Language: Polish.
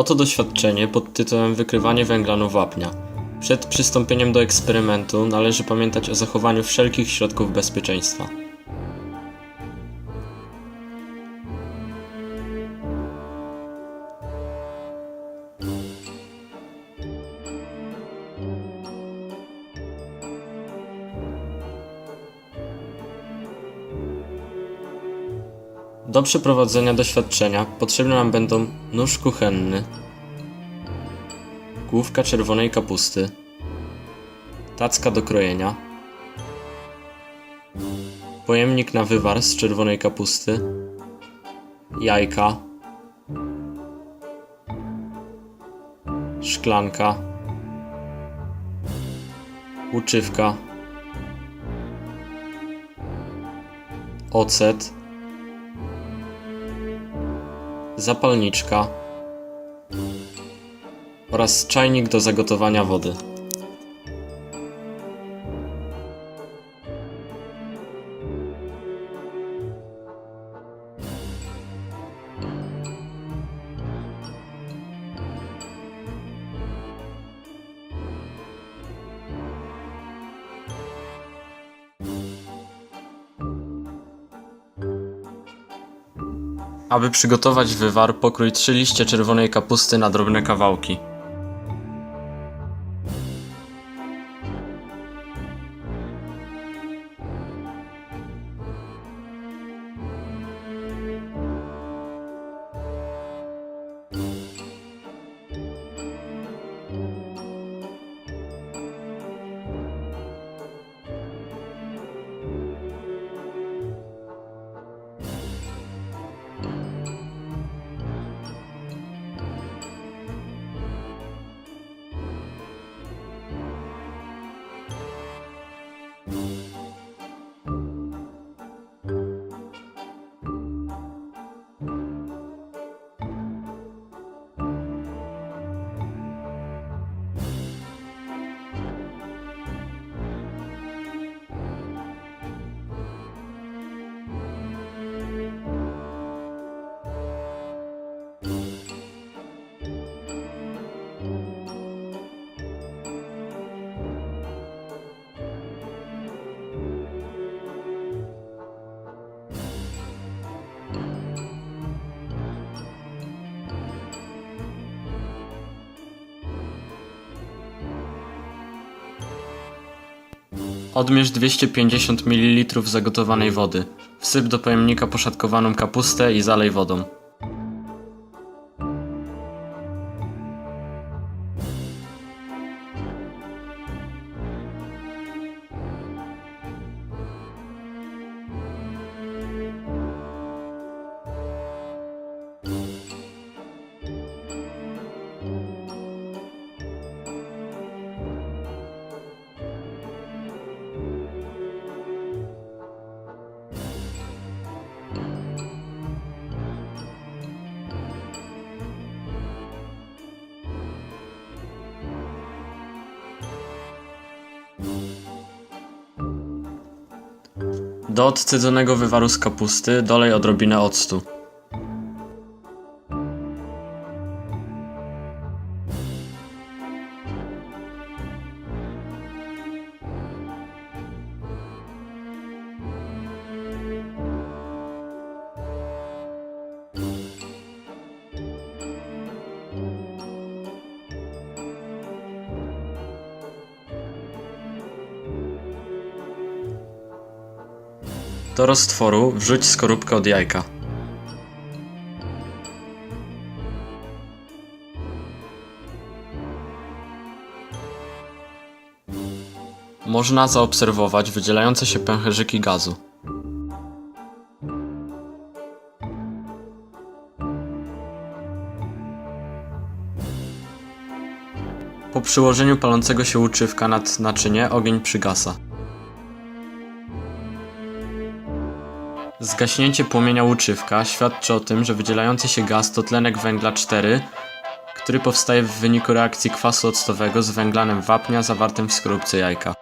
Oto doświadczenie pod tytułem Wykrywanie węglanu wapnia. Przed przystąpieniem do eksperymentu należy pamiętać o zachowaniu wszelkich środków bezpieczeństwa. Do przeprowadzenia doświadczenia potrzebne nam będą nóż kuchenny, główka czerwonej kapusty, tacka do krojenia, pojemnik na wywar z czerwonej kapusty, jajka, szklanka, łuczywka, ocet, zapalniczka oraz czajnik do zagotowania wody. Aby przygotować wywar, pokrój 3 liście czerwonej kapusty na drobne kawałki. Odmierz 250 ml zagotowanej wody. Wsyp do pojemnika poszatkowaną kapustę i zalej wodą. Do odcedzonego wywaru z kapusty dolej odrobinę octu. Do roztworu wrzuć skorupkę od jajka. Można zaobserwować wydzielające się pęcherzyki gazu. Po przyłożeniu palącego się łuczywka nad naczynie ogień przygasa. Zgaśnięcie płomienia łuczywka świadczy o tym, że wydzielający się gaz to tlenek węgla 4, który powstaje w wyniku reakcji kwasu octowego z węglanem wapnia zawartym w skorupce jajka.